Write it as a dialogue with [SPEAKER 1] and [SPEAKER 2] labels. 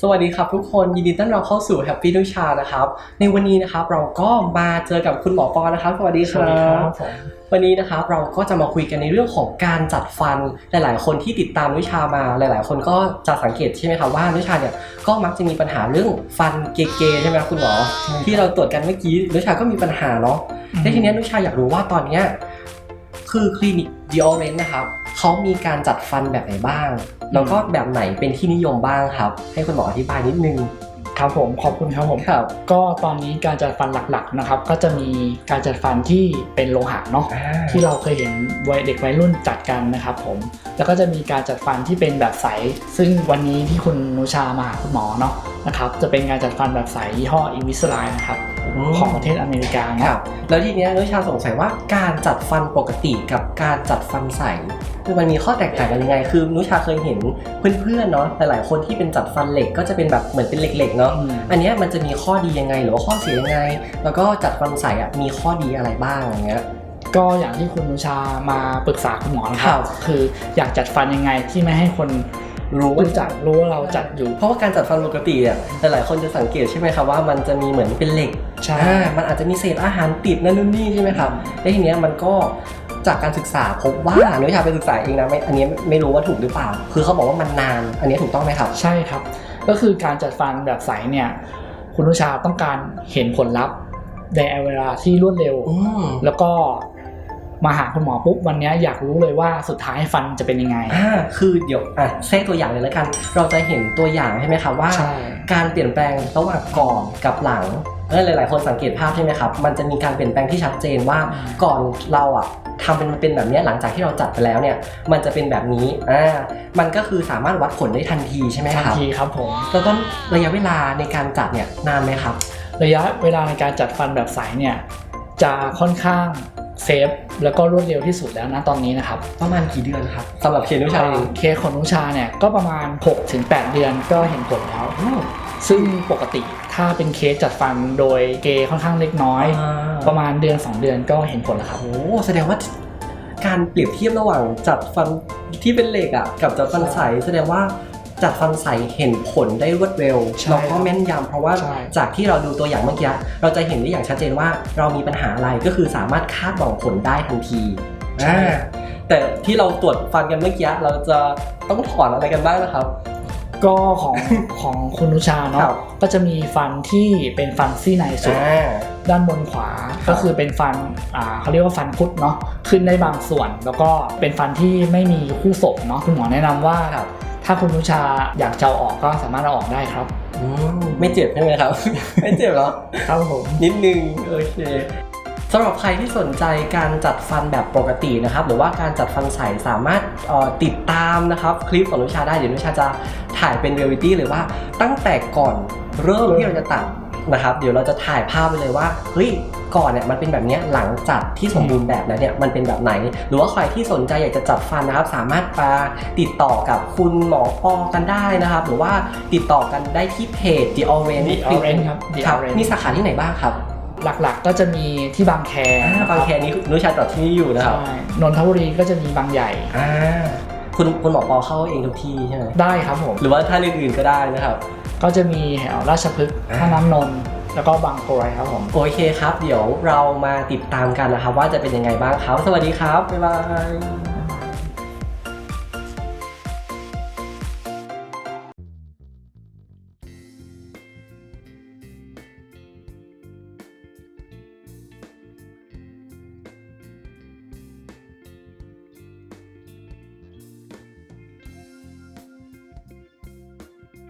[SPEAKER 1] สวัสดีครับทุกคนยินดีต้อนรับเข้าสู่ Happy ด้วยชานะครับ ในวันนี้นะครับเราก็มาเจอกับคุณหมอปอนะครับ สวัสดีครับ
[SPEAKER 2] ผม
[SPEAKER 1] วันนี้นะครับเราก็จะมาคุยกันในเรื่องของการจัดฟันหลาย ๆ คนที่ติดตามวิชามาหลาย ๆ คนก็จะสังเกตใช่ไหมครับว่าวิชาเนี่ยก็มักจะมีปัญหาเรื่องฟันเกๆใช่ไหมครับคุณหมอที่เราตรวจกันเมื่อกี้นุชาก็มีปัญหาเนาะและทีเนี้ยนุชาอยากรู้ว่าตอนเนี้ยคือคลินิกดิออเรนนะครับ เขามีการจัดฟันแบบไหนบ้าง แล้วก็แบบไหนเป็นที่นิยมบ้างครับ ให้คุณหมออธิบายนิดนึง
[SPEAKER 2] ครับผมขอบคุณครับผม
[SPEAKER 1] ครับ
[SPEAKER 2] ก็ตอนนี้การจัดฟันหลักๆนะครับ ก็จะมีการจัดฟันที่เป็นโลหะเนาะ
[SPEAKER 1] อ่า
[SPEAKER 2] ที่เราเคยเห็นวัยเด็กวัยรุ่นจัดกันนะครับผมแล้วก็จะมีการจัดฟันที่เป็นแบบใส ซึ่งวันนี้ที่คุณนุชามาหาคุณหมอเนาะ นะครับจะเป็นการจัดฟันแบบใสยี่ห้ออินวิสไลนะครับของประเทศอเมริกา
[SPEAKER 1] ค
[SPEAKER 2] เนาะ
[SPEAKER 1] รับแล้วทีเนี้ยนุชาสงสัยว่าการจัดฟันปกติกับการจัดฟันใสคือมันมีข้อแตกต่างกันยังไง คือนุชาเคยเห็นเพื่อนๆเนาะหลายๆคนที่เป็นจัดฟันเหล็กก็จะเป็นแบบเหมือนเป็นเหล็กๆเนาะ
[SPEAKER 2] อืม
[SPEAKER 1] อันเนี้ยมันจะมีข้อดียังไงหรือว่าข้อเสียยังไง แล้วก็จัดฟันใสอะมีข้อดีอะไรบ้างอย่างเงี้ย
[SPEAKER 2] ก็อย่างที่คุณนุชามาปรึกษาคุณหมอนะค
[SPEAKER 1] ครั
[SPEAKER 2] รับบคืออยากจัดฟันยังไงที่ไม่ให้คน
[SPEAKER 1] รู้ว่า
[SPEAKER 2] รู้จักรู้ว่าเราจัดอยู่
[SPEAKER 1] เพราะว่าการจัดฟันปกติอะหลายๆคนจะสังเกตใช่ไหมครับว่ามันจะมีเหมือนเป็นเหล็ก
[SPEAKER 2] ใช่
[SPEAKER 1] อ่ามันอาจจะมีเศษอาหารติดนั่นนู่นนี่ใช่ไหมครับแล้วทีเนี้ยมันก็จากการศึกษาพบว่านุชาไปศึกษาเองนะไม่อันนี้ไม่รู้ว่าถูกหรือเปล่า คือเขาบอกว่ามันนาน อันนี้ถูกต้องไหมครับ
[SPEAKER 2] ใช่ครับ ก็คือการจัดฟันแบบใสเนี่ย คุณนุชาต้องการเห็นผลลัพธ์ในเวลาที่รวดเร็ว
[SPEAKER 1] อืม
[SPEAKER 2] แล้วก็ มาหาคุณหมอปุ๊บวันเนี้ยอยากรู้เลยว่าสุดท้ายฟันจะเป็นยังไง
[SPEAKER 1] อ่าคือเดี๋ยวอะแทรกตัวอย่างเลยแล้วกัน เราจะเห็นตัวอย่างใช่ไหมครับว่า
[SPEAKER 2] ใช่
[SPEAKER 1] การเปลี่ยนแปลงระหว่างก่อนกับหลังเออหลาย ๆ คนสังเกตภาพใช่ไหมครับ มันจะมีการเปลี่ยนแปลงที่ชัดเจนว่าก่อนเราอะทำเป็นมันเป็นแบบเนี้ยหลังจากที่เราจัดไปแล้วเนี่ยมันจะเป็นแบบนี้อ่ามันก็คือสามารถวัดผลได้ทันทีใช่ไหม
[SPEAKER 2] ทัน
[SPEAKER 1] ครับ
[SPEAKER 2] ทีครับผม
[SPEAKER 1] แล้วก็ระยะเวลาในการจัดเนี่ยนานไหมครับ
[SPEAKER 2] ระยะเวลาในการจัดฟันแบบใสเนี่ยจะค่อนข้าง เซฟแล้วก็รวดเร็วที่สุดแล้วนะตอนนี้นะครับ
[SPEAKER 1] ประมาณกี่เดือนครับสำหรับเคสนุชาเอง
[SPEAKER 2] เคสของนุชาเนี่ยก็ประมาณ 6-8 เดือนก็เห็นผลแล้ว
[SPEAKER 1] อืม
[SPEAKER 2] ซึ่งปกติถ้าเป็นเคสจัดฟันโดยเกย์ค่อนข้างเล็กน้อย
[SPEAKER 1] อ่า
[SPEAKER 2] ประมาณเดือน 2 เดือนก็เห็นผลแล้วครับ
[SPEAKER 1] โอ้แสดงว่าการเปรียบเทียบระหว่างจัดฟันที่เป็นเหล็กอะกับจัดฟันใสแสดงว่า จัดฟันใสเห็นผลได้รวดเร็ว
[SPEAKER 2] ใช่
[SPEAKER 1] แล้วก็แม่นยำเพราะว่า
[SPEAKER 2] ใช่
[SPEAKER 1] จากที่เราดูตัวอย่างเมื่อกี้เราจะเห็นได้อย่างชัดเจนว่าเรามีปัญหาอะไรก็คือสามารถคาดหวังผลได้ทันทีอ่าแต่ที่เราตรวจฟันกันเมื่อกี้เราจะต้องถอนอะไรกันบ้างนะครับ
[SPEAKER 2] ก็ของของคุณนุชา
[SPEAKER 1] ครั
[SPEAKER 2] เนาะ
[SPEAKER 1] บ
[SPEAKER 2] ก็จะมีฟันที่เป็นฟันซี่ในสุด
[SPEAKER 1] อ่า
[SPEAKER 2] ด้านบนขวา
[SPEAKER 1] ครับ
[SPEAKER 2] ก็คือเป็นฟันอ่าเขาเรียกว่าฟันคุดเนาะขึ้นได้บางส่วน แล้วก็เป็นฟันที่ไม่มีคู่ศพเนาะคุณหมอแนะนำว่า
[SPEAKER 1] ครับ
[SPEAKER 2] ถ้าคุณนุชาอยากจะเอาออกก็สามารถเอาออกได้ครับ
[SPEAKER 1] อืมไม่เจ็บใช่ไหมครับ ไม่เจ็บเหรอ
[SPEAKER 2] ครับผม
[SPEAKER 1] นิดนึง โอเคสำหรับใครที่สนใจการจัดฟันแบบปกตินะครับ หรือว่าการจัดฟันใสสามารถเอ่อติดตามนะครับคลิปของนุชาได้เดี๋ยวนุชาจะถ่ายเป็นเรียลลิตี้เลยว่าตั้งแต่ก่อนเริ่มที่เราจะตัด นะครับเดี๋ยวเราจะถ่ายภาพไปเลยว่าเฮ้ยก่อนเนี่ยมันเป็นแบบเนี้ยหลังจัดที่สมบูรณ์แบบแล้วเนี่ยมันเป็นแบบไหน หรือว่าใครที่สนใจอยากจะจัดฟันนะครับ สามารถมาติดต่อกับคุณหมอปอกันได้นะครับ หรือว่าติดต่อกันได้ที่เพจ The Orange
[SPEAKER 2] The Orange ครับ The
[SPEAKER 1] ครับ
[SPEAKER 2] Orange
[SPEAKER 1] มีสาขาที่ไหนบ้างครับ
[SPEAKER 2] หลักๆ ก็จะมีที่บางแค
[SPEAKER 1] อ่า
[SPEAKER 2] นะ
[SPEAKER 1] บางแคนี้นุชาจัดที่นี่อยู่นะครับ
[SPEAKER 2] ใช่นนทบุรีก็จะมีบางใหญ่
[SPEAKER 1] อ่า คุณคุณหมอปอเข้าเองทุกที่ใช่ไหม
[SPEAKER 2] ได้ครับผม
[SPEAKER 1] หรือว่าท่านอื่นๆก็ได้นะครับ
[SPEAKER 2] ก็จะมีแถวราชพฤกษ์
[SPEAKER 1] อ่า
[SPEAKER 2] ท่าน้ำนนท์แล้วก็บางกรวยครับผม
[SPEAKER 1] โอเคครับ เดี๋ยวเรามาติดตามกันนะครับ ว่าจะเป็นยังไงบ้างครับ สวัสดีครับ บ๊ายบาย